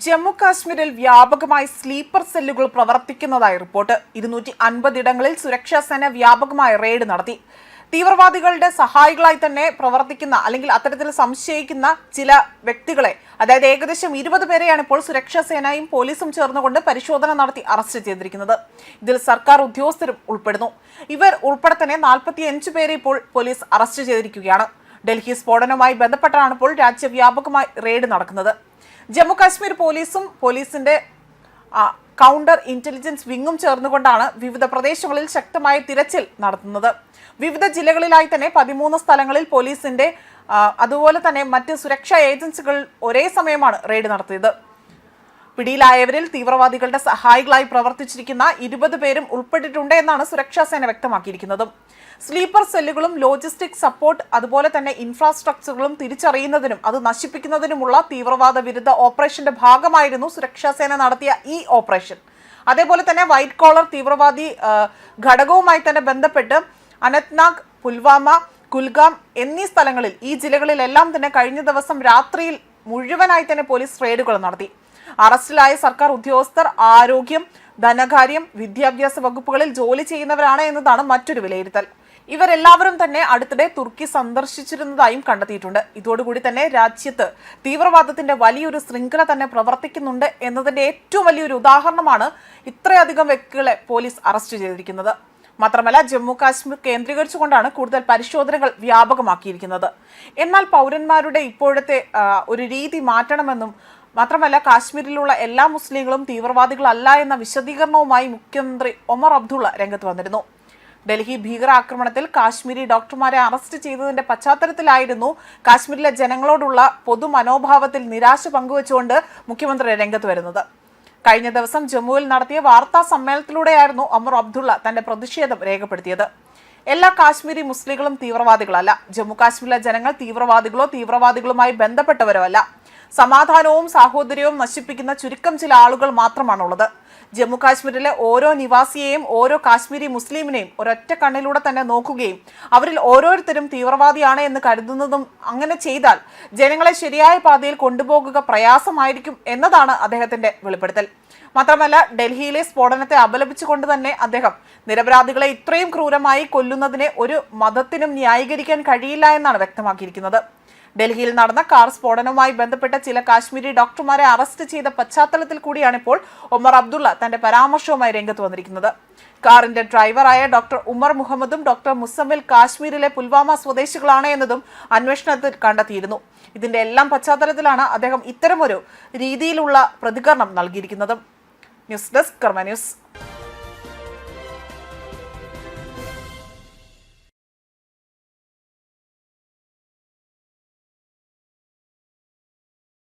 ജമ്മു കാശ്മീരിൽ വ്യാപകമായി സ്ലീപ്പർ സെല്ലുകൾ പ്രവർത്തിക്കുന്നതായി റിപ്പോർട്ട്. ഇരുന്നൂറ്റി അൻപത് ഇടങ്ങളിൽ സുരക്ഷാ സേന വ്യാപകമായ റെയ്ഡ് നടത്തി. തീവ്രവാദികളുടെ സഹായികളായി തന്നെ പ്രവർത്തിക്കുന്ന അല്ലെങ്കിൽ അത്തരത്തിൽ സംശയിക്കുന്ന ചില വ്യക്തികളെ അതായത് ഏകദേശം ഇരുപത് പേരെയാണ് ഇപ്പോൾ സുരക്ഷാ സേനയും പോലീസും ചേർന്നുകൊണ്ട് പരിശോധന നടത്തി അറസ്റ്റ് ചെയ്തിരിക്കുന്നത്. ഇതിൽ സർക്കാർ ഉദ്യോഗസ്ഥരും ഉൾപ്പെടുന്നു. ഇവർ ഉൾപ്പെടെ തന്നെ നാൽപ്പത്തിയഞ്ച് പേരെ ഇപ്പോൾ പോലീസ് അറസ്റ്റ് ചെയ്തിരിക്കുകയാണ്. ഡൽഹി സ്ഫോടനവുമായി ബന്ധപ്പെട്ടാണ് ഇപ്പോൾ രാജ്യവ്യാപകമായി റെയ്ഡ് നടക്കുന്നത്. ജമ്മു കാശ്മീർ പോലീസും പോലീസിന്റെ കൗണ്ടർ ഇന്റലിജൻസ് വിങ്ങും ചേർന്നുകൊണ്ടാണ് വിവിധ പ്രദേശങ്ങളിൽ ശക്തമായ തിരച്ചിൽ നടത്തുന്നത്. വിവിധ ജില്ലകളിലായി തന്നെ പതിമൂന്ന് സ്ഥലങ്ങളിൽ പോലീസിന്റെ അതുപോലെ തന്നെ മറ്റ് സുരക്ഷാ ഏജൻസികൾ ഒരേ സമയമാണ് റെയ്ഡ് നടത്തിയത്. പിടിയിലായവരിൽ തീവ്രവാദികളുടെ സഹായികളായി പ്രവർത്തിച്ചിരിക്കുന്ന ഇരുപത് പേരും ഉൾപ്പെട്ടിട്ടുണ്ട് എന്നാണ് സുരക്ഷാ സേന വ്യക്തമാക്കിയിരിക്കുന്നത്. സ്ലീപ്പർ സെല്ലുകളും ലോജിസ്റ്റിക് സപ്പോർട്ട് അതുപോലെ തന്നെ ഇൻഫ്രാസ്ട്രക്ചറുകളും തിരിച്ചറിയുന്നതിനും അത് നശിപ്പിക്കുന്നതിനുമുള്ള തീവ്രവാദ വിരുദ്ധ ഓപ്പറേഷന്റെ ഭാഗമായിരുന്നു സുരക്ഷാസേന നടത്തിയ ഈ ഓപ്പറേഷൻ. അതേപോലെ തന്നെ വൈറ്റ് കോളർ തീവ്രവാദി ഘടകവുമായി തന്നെ ബന്ധപ്പെട്ട് അനന്ത്നാഗ് പുൽവാമ കുൽഗാം എന്നീ സ്ഥലങ്ങളിൽ ഈ ജില്ലകളിലെല്ലാം തന്നെ കഴിഞ്ഞ ദിവസം രാത്രിയിൽ മുഴുവനായി തന്നെ പോലീസ് റെയ്ഡുകൾ നടത്തി. അറസ്റ്റിലായ സർക്കാർ ഉദ്യോഗസ്ഥർ ആരോഗ്യം ധനകാര്യം വിദ്യാഭ്യാസ വകുപ്പുകളിൽ ജോലി ചെയ്യുന്നവരാണ് എന്നതാണ് മറ്റൊരു വിലയിരുത്തൽ. ഇവരെല്ലാവരും തന്നെ അടുത്തിടെ തുർക്കി സന്ദർശിച്ചിരുന്നതായും കണ്ടെത്തിയിട്ടുണ്ട്. ഇതോടുകൂടി തന്നെ രാജ്യത്ത് തീവ്രവാദത്തിന്റെ വലിയൊരു ശൃംഖല തന്നെ പ്രവർത്തിക്കുന്നുണ്ട് എന്നതിന്റെ ഏറ്റവും വലിയൊരു ഉദാഹരണമാണ് ഇത്രയധികം വ്യക്തികളെ പോലീസ് അറസ്റ്റ് ചെയ്തിരിക്കുന്നത്. മാത്രമല്ല ജമ്മു കാശ്മീർ കേന്ദ്രീകരിച്ചുകൊണ്ടാണ് കൂടുതൽ പരിശോധനകൾ വ്യാപകമാക്കിയിരിക്കുന്നത്. എന്നാൽ പൗരന്മാരുടെ ഇപ്പോഴത്തെ ഒരു രീതി മാറ്റണമെന്നും മാത്രമല്ല കാശ്മീരിലുള്ള എല്ലാ മുസ്ലിങ്ങളും തീവ്രവാദികളല്ല എന്ന വിശദീകരണവുമായി മുഖ്യമന്ത്രി ഒമർ അബ്ദുള്ള രംഗത്ത് വന്നിരുന്നു. ഡൽഹി ഭീകരാക്രമണത്തിൽ കാശ്മീരി ഡോക്ടർമാരെ അറസ്റ്റ് ചെയ്തതിന്റെ പശ്ചാത്തലത്തിലായിരുന്നു കാശ്മീരിലെ ജനങ്ങളോടുള്ള പൊതുമനോഭാവത്തിൽ നിരാശ പങ്കുവച്ചുകൊണ്ട് മുഖ്യമന്ത്രി രംഗത്ത് വരുന്നത്. കഴിഞ്ഞ ദിവസം ജമ്മുവിൽ നടത്തിയ വാർത്താ സമ്മേളനത്തിലൂടെയായിരുന്നു അമർ അബ്ദുള്ള തന്റെ പ്രതിഷേധം രേഖപ്പെടുത്തിയത്. എല്ലാ കാശ്മീരി മുസ്ലിങ്ങളും തീവ്രവാദികളല്ല. ജമ്മു കാശ്മീരിലെ ജനങ്ങൾ തീവ്രവാദികളോ തീവ്രവാദികളുമായി ബന്ധപ്പെട്ടവരോ അല്ല. സമാധാനവും സാഹോദര്യവും നശിപ്പിക്കുന്ന ചുരുക്കം ചില ആളുകൾ മാത്രമാണുള്ളത്. ജമ്മു കാശ്മീരിലെ ഓരോ നിവാസിയെയും ഓരോ കാശ്മീരി മുസ്ലിമിനെയും ഒരൊറ്റ കണ്ണിലൂടെ തന്നെ നോക്കുകയും അവരിൽ ഓരോരുത്തരും തീവ്രവാദിയാണ് എന്ന് കരുതുന്നതും അങ്ങനെ ചെയ്താൽ ജനങ്ങളെ ശരിയായ പാതയിൽ കൊണ്ടുപോകുക പ്രയാസമായിരിക്കും എന്നതാണ് അദ്ദേഹത്തിന്റെ വെളിപ്പെടുത്തൽ. മാത്രമല്ല ഡൽഹിയിലെ സ്ഫോടനത്തെ അപലപിച്ചുകൊണ്ട് തന്നെ അദ്ദേഹം നിരപരാധികളെ ഇത്രയും ക്രൂരമായി കൊല്ലുന്നതിനെ ഒരു മതത്തിനും ന്യായീകരിക്കാൻ കഴിയില്ല എന്നാണ് വ്യക്തമാക്കിയിരിക്കുന്നത്. ഡൽഹിയിൽ നടന്ന കാർ സ്ഫോടനവുമായി ബന്ധപ്പെട്ട ചില കാശ്മീരി ഡോക്ടർമാരെ അറസ്റ്റ് ചെയ്ത പശ്ചാത്തലത്തിൽ കൂടിയാണ് ഇപ്പോൾ ഒമർ അബ്ദുള്ള തന്റെ പരാമർശവുമായി രംഗത്ത് വന്നിരിക്കുന്നത്. കാറിന്റെ ഡ്രൈവറായ ഡോക്ടർ ഉമർ മുഹമ്മദും ഡോക്ടർ മുസമ്മിൽ കാശ്മീരിലെ പുൽവാമ സ്വദേശികളാണ് എന്നതും അന്വേഷണത്തിൽ കണ്ടെത്തിയിരുന്നു. ഇതിന്റെ എല്ലാം പശ്ചാത്തലത്തിലാണ് അദ്ദേഹം ഇത്തരമൊരു രീതിയിലുള്ള പ്രതികരണം നൽകിയിരിക്കുന്നത്. News desk Karma news.